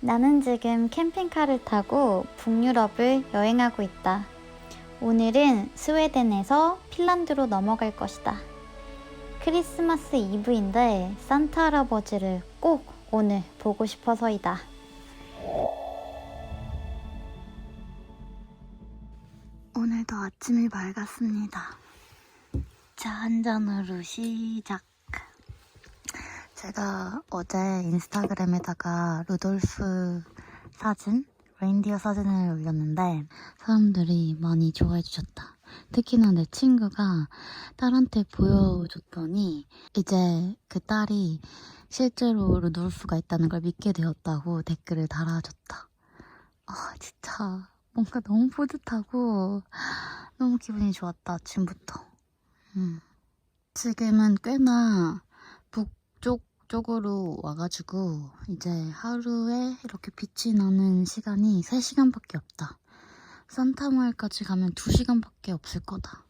나는 지금 캠핑카를 타고 북유럽을 여행하고 있다. 오늘은 스웨덴에서 핀란드로 넘어갈 것이다. 크리스마스 이브인데 산타 할아버지를 꼭 오늘 보고 싶어서이다. 오늘도 아침이 밝았습니다. 자, 한 잔으로 시작. 제가 어제 인스타그램에다가 루돌프 사진, 레인디어 사진을 올렸는데 사람들이 많이 좋아해 주셨다. 특히나 내 친구가 딸한테 보여줬더니 이제 그 딸이 실제로 루돌프가 있다는 걸 믿게 되었다고 댓글을 달아줬다. 아, 진짜 뭔가 너무 뿌듯하고 너무 기분이 좋았다, 아침부터. 음. 지금은 꽤나 북 쪽 쪽으로 와가지고 이제 하루에 이렇게 빛이 나는 시간이 3시간밖에 없다. 산타마을까지 가면 2시간밖에 없을 거다.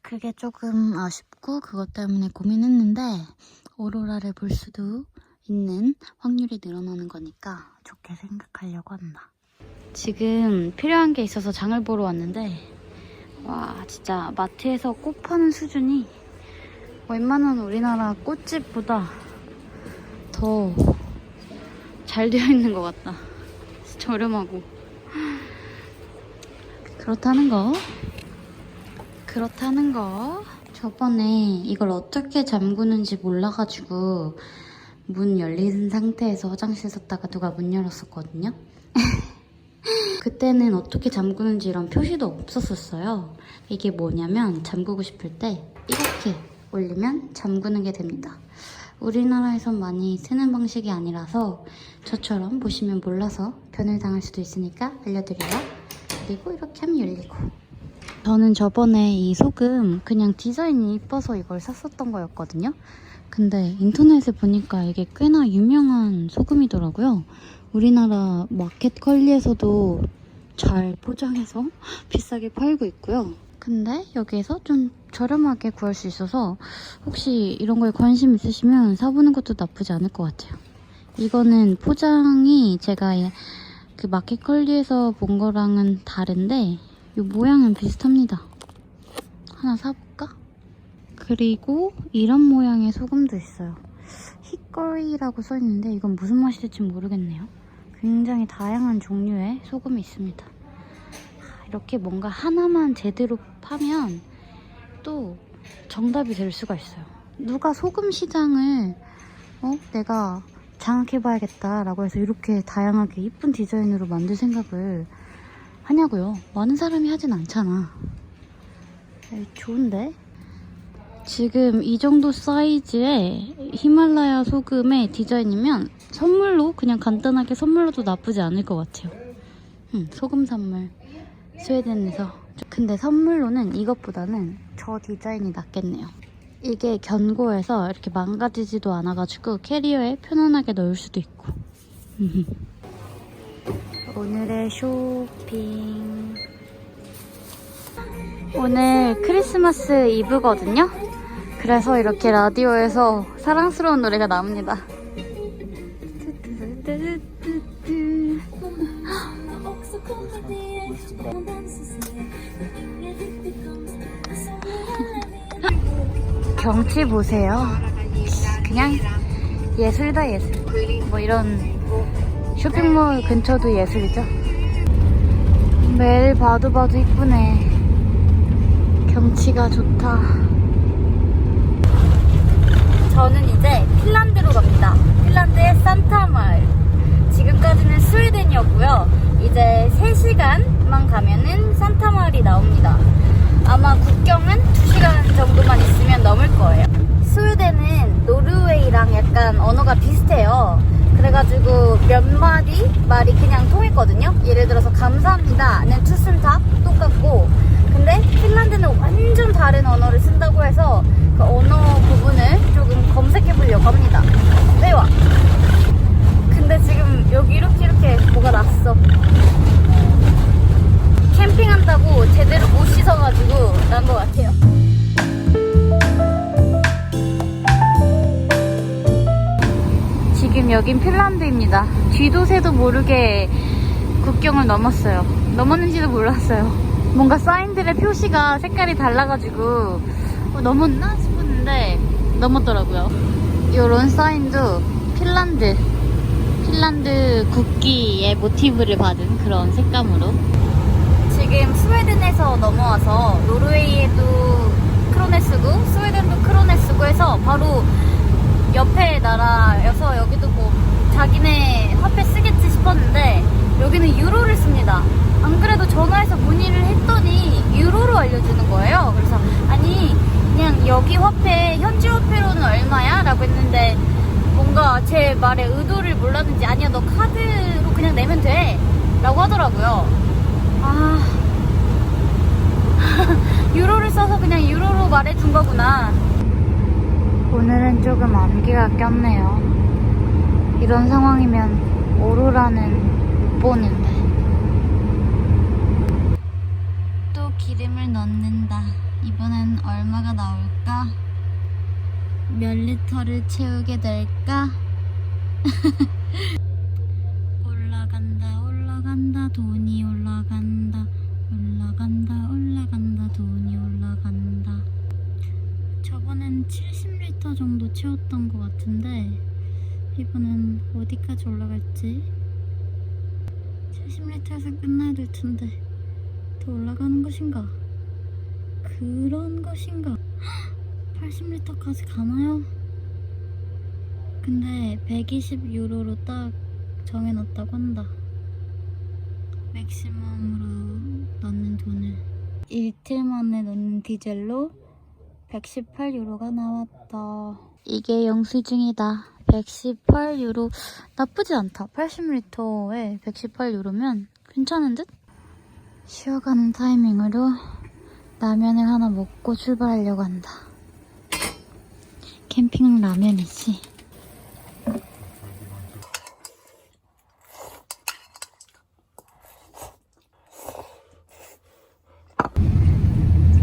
그게 조금 아쉽고 그것 때문에 고민했는데 오로라를 볼 수도 있는 확률이 늘어나는 거니까 좋게 생각하려고 한다. 지금 필요한 게 있어서 장을 보러 왔는데 와 진짜 마트에서 꽃 파는 수준이 웬만한 우리나라 꽃집보다 더 잘 되어 있는 것 같다. 저렴하고 그렇다는 거 그렇다는 거 저번에 이걸 어떻게 잠그는지 몰라가지고 문 열린 상태에서 화장실 썼다가 누가 문 열었었거든요. 그때는 어떻게 잠그는지 이런 표시도 없었었어요. 이게 뭐냐면 잠그고 싶을 때 이렇게 올리면 잠그는 게 됩니다. 우리나라에선 많이 쓰는 방식이 아니라서 저처럼 보시면 몰라서 변을 당할 수도 있으니까 알려드려요. 그리고 이렇게 하면 열리고. 저는 저번에 이 소금 그냥 디자인이 이뻐서 이걸 샀었던 거였거든요. 근데 인터넷에 보니까 이게 꽤나 유명한 소금이더라고요. 우리나라 마켓 컬리에서도 잘 포장해서 비싸게 팔고 있고요. 근데 여기에서 좀 저렴하게 구할 수 있어서 혹시 이런 거에 관심 있으시면 사보는 것도 나쁘지 않을 것 같아요. 이거는 포장이 제가 예- 그 마켓 컬리에서 본 거랑은 다른데 이 모양은 비슷합니다. 하나 사볼까? 그리고 이런 모양의 소금도 있어요. 히거리라고 써있는데 이건 무슨 맛이 될지 모르겠네요. 굉장히 다양한 종류의 소금이 있습니다. 아, 이렇게 뭔가 하나만 제대로 파면 또 정답이 될 수가 있어요. 누가 소금 시장을 어? 내가 장악해봐야겠다라고 해서 이렇게 다양하게 이쁜 디자인으로 만들 생각을 하냐고요. 많은 사람이 하진 않잖아. 에이, 좋은데? 지금 이 정도 사이즈의 히말라야 소금의 디자인이면 선물로 그냥 간단하게 선물로도 나쁘지 않을 것 같아요. 음, 소금 선물 스웨덴에서 근데 선물로는 이것보다는 저 디자인이 낫겠네요. 이게 견고해서 이렇게 망가지지도 않아가지고 캐리어에 편안하게 넣을 수도 있고. 오늘의 쇼핑. 오늘 크리스마스 이브거든요. 그래서 이렇게 라디오에서 사랑스러운 노래가 나옵니다. 경치 보세요. 그냥 예술이다 예술. 뭐 이런 쇼핑몰 근처도 예술이죠. 매일 봐도 봐도 이쁘네. 경치가 좋다. 저는 이제 핀란드로 갑니다. 핀란드의 산타 마을. 지금까지는 스웨덴이었고요. 이제 3시간만 가면은 산타 마을이 나옵니다. 아마 국경은 2시간 정도만 있으면 넘을 거예요. 스웨덴은 노르웨이랑 약간 언어가 비슷해요. 그래가지고 몇 마디 말이 그냥 통했거든요. 예를 들어서 감사합니다는 투슨탑 똑같고 근데 핀란드는 완전 다른 언어를 쓴다고 해서 그 언어 부분을 조금 검색해 보려고 합니다. 매와. 여긴 핀란드입니다. 뒤도 새도 모르게 국경을 넘었어요. 넘었는지도 몰랐어요. 뭔가 사인들의 표시가 색깔이 달라가지고 어, 넘었나 싶었는데 넘었더라고요. 요런 사인도 핀란드, 핀란드 국기의 모티브를 받은 그런 색감으로. 지금 스웨덴에서 넘어와서 노르웨이에도 크로네 쓰고 스웨덴도 크로네 쓰고 해서 바로 옆에 나라여서 여기도 뭐 자기네 화폐 쓰겠지 싶었는데 여기는 유로를 씁니다. 안 그래도 전화해서 문의를 했더니 유로로 알려주는 거예요. 그래서 아니 그냥 여기 화폐 현지 화폐로는 얼마야? 라고 했는데 뭔가 제 말의 의도를 몰랐는지 아니야 너 카드로 그냥 내면 돼 라고 하더라고요. 아 유로를 써서 그냥 유로로 말해준 거구나. 오늘은 조금 암기가 꼈네요. 이런 상황이면 오로라는 못 보는데. 또 기름을 넣는다. 이번엔 얼마가 나올까? 몇 리터를 채우게 될까? 올라간다, 올라간다, 돈이 올라간다. 올라간다, 70리터 정도 채웠던 것 같은데 이번엔 어디까지 올라갈지 70리터에서 끝나야 될 텐데 더 올라가는 것인가? 그런 것인가? 80리터까지 가나요? 근데 120유로로 딱 정해놨다고 한다. 맥시멈으로 넣는 돈을 이틀 만에 넣는 디젤로 118유로가 나왔다. 이게 영수증이다. 118유로 나쁘지 않다. 80리터에 118유로면 괜찮은 듯? 쉬어가는 타이밍으로 라면을 하나 먹고 출발하려고 한다. 캠핑은 라면이지.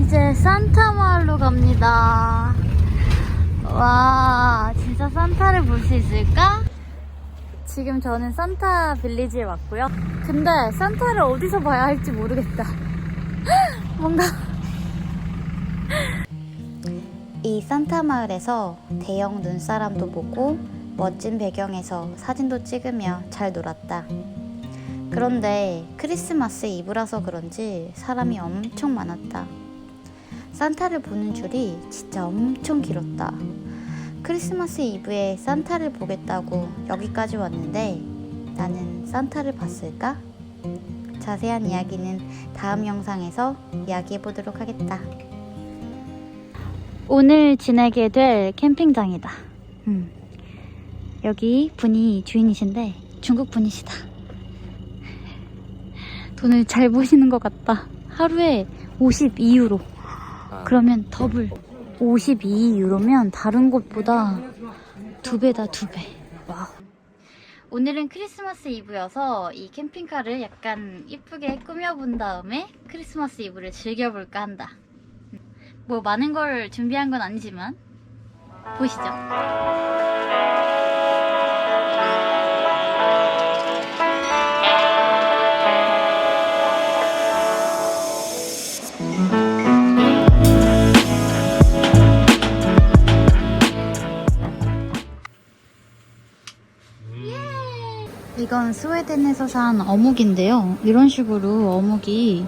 이제 산타 마을로 갑니다. 와, 진짜 산타를 볼 수 있을까? 지금 저는 산타 빌리지에 왔고요. 근데 산타를 어디서 봐야 할지 모르겠다. 뭔가. 이 산타 마을에서 대형 눈사람도 보고 멋진 배경에서 사진도 찍으며 잘 놀았다. 그런데 크리스마스 이브라서 그런지 사람이 엄청 많았다. 산타를 보는 줄이 진짜 엄청 길었다. 크리스마스 이브에 산타를 보겠다고 여기까지 왔는데 나는 산타를 봤을까? 자세한 이야기는 다음 영상에서 이야기해 보도록 하겠다. 오늘 지내게 될 캠핑장이다. 음. 여기 분이 주인이신데 중국 분이시다. 돈을 잘 버시는 것 같다. 하루에 52유로. 그러면 더블 52유로면 다른 곳보다 두 배다 두 배. 와우. 오늘은 크리스마스 이브여서 이 캠핑카를 약간 이쁘게 꾸며본 다음에 크리스마스 이브를 즐겨볼까 한다. 뭐 많은 걸 준비한 건 아니지만 보시죠. 이건 스웨덴에서 산 어묵인데요. 이런 식으로 어묵이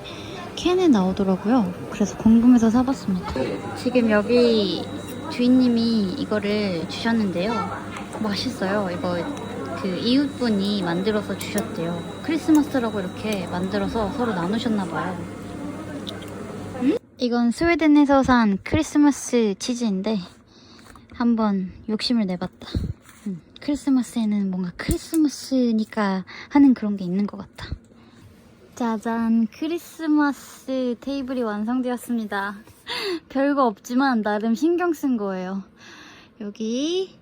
캔에 나오더라고요. 그래서 궁금해서 사봤습니다. 지금 여기 주인님이 이거를 주셨는데요. 맛있어요. 이거 그 이웃분이 만들어서 주셨대요. 크리스마스라고 이렇게 만들어서 서로 나누셨나봐요. 음? 이건 스웨덴에서 산 크리스마스 치즈인데 한번 욕심을 내봤다. 음, 크리스마스에는 뭔가 크리스마스니까 하는 그런 게 있는 것 같다. 짜잔, 크리스마스 테이블이 완성되었습니다. 별거 없지만 나름 신경 쓴 거예요. 여기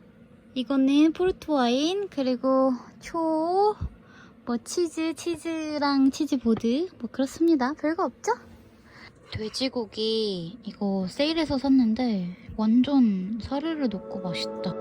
이거는 포르투 와인 그리고 초, 뭐 치즈, 치즈랑 치즈보드 뭐 그렇습니다. 별거 없죠? 돼지고기 이거 세일해서 샀는데 완전 사르르 녹고 맛있다.